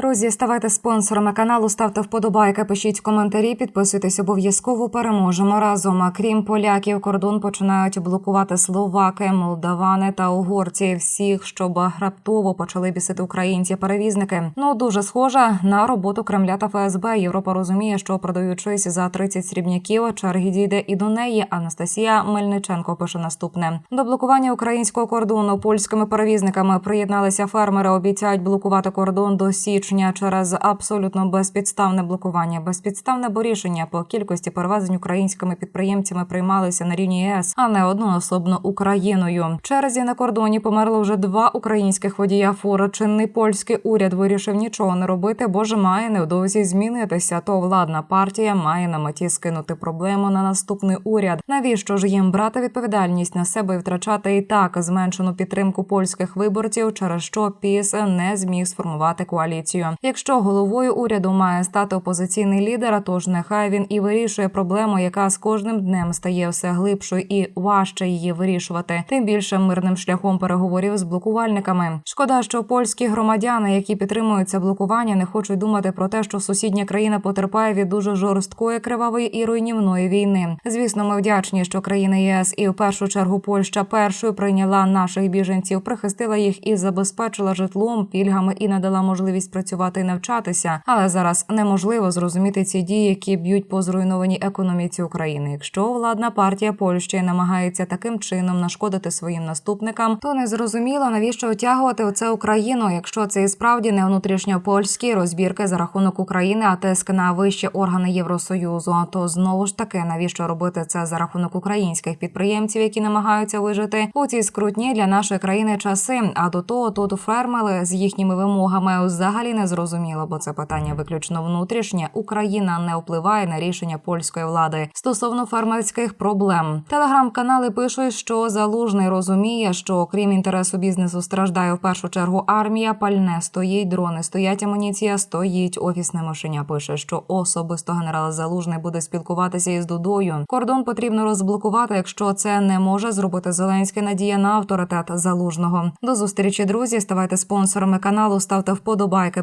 Друзі, ставайте спонсорами каналу, ставте вподобайки, пишіть коментарі, підписуйтесь обов'язково. Переможемо разом. Крім поляків, кордон починають блокувати словаки, молдавани та угорці. Всіх, щоб раптово почали бісити українці-перевізники. Ну дуже схожа на роботу Кремля та ФСБ. Європа розуміє, що продаючись за 30 срібняків, черги дійде і до неї. Анастасія Мельниченко пише наступне: до блокування українського кордону польськими перевізниками приєдналися фермери. Обіцяють блокувати кордон до січня через абсолютно безпідставне блокування. Безпідставне бо рішення по кількості перевезень українськими підприємцями приймалися на рівні ЄС, а не одноособно Україною. В Черзі на кордоні померло вже два українських водія фури. Чинний польський уряд вирішив нічого не робити, бо ж має невдовзі змінитися. То владна партія має на меті скинути проблему на наступний уряд. Навіщо ж їм брати відповідальність на себе і втрачати і так зменшену підтримку польських виборців, через що ПІС не зміг сформувати коаліцію. Якщо головою уряду має стати опозиційний лідер, а тож нехай він і вирішує проблему, яка з кожним днем стає все глибшою і важче її вирішувати. Тим більше мирним шляхом переговорів з блокувальниками. Шкода, що польські громадяни, які підтримують це блокування, не хочуть думати про те, що сусідня країна потерпає від дуже жорсткої, кривавої і руйнівної війни. Звісно, ми вдячні, що країни ЄС і в першу чергу Польща першою прийняла наших біженців, прихистила їх і забезпечила житлом, пільгами і надала можливість працювати і навчатися. Але зараз неможливо зрозуміти ці дії, які б'ють по зруйнованій економіці України. Якщо владна партія Польщі намагається таким чином нашкодити своїм наступникам, то не зрозуміло навіщо отягувати оце Україну, якщо це і справді не внутрішньопольські розбірки за рахунок України, а тиск на вищі органи Євросоюзу. То знову ж таки, навіщо робити це за рахунок українських підприємців, які намагаються вижити у ці скрутні для нашої країни часи? А до того тут фермери з їхніми вимогами взагалі не зрозуміло, бо це питання виключно внутрішнє. Україна не впливає на рішення польської влади стосовно фермерських проблем. Телеграм-канали пишуть, що залужний розуміє, що окрім інтересу бізнесу страждає в першу чергу армія, пальне стоїть, дрони стоять, амуніція стоїть. Офісне мишеня пише, що особисто генерал Залужний буде спілкуватися із Дудою. Кордон потрібно розблокувати, якщо це не може зробити Зеленський. Надія на авторитет залужного. До зустрічі, друзі. Ставайте спонсорами каналу, ставте вподобайки,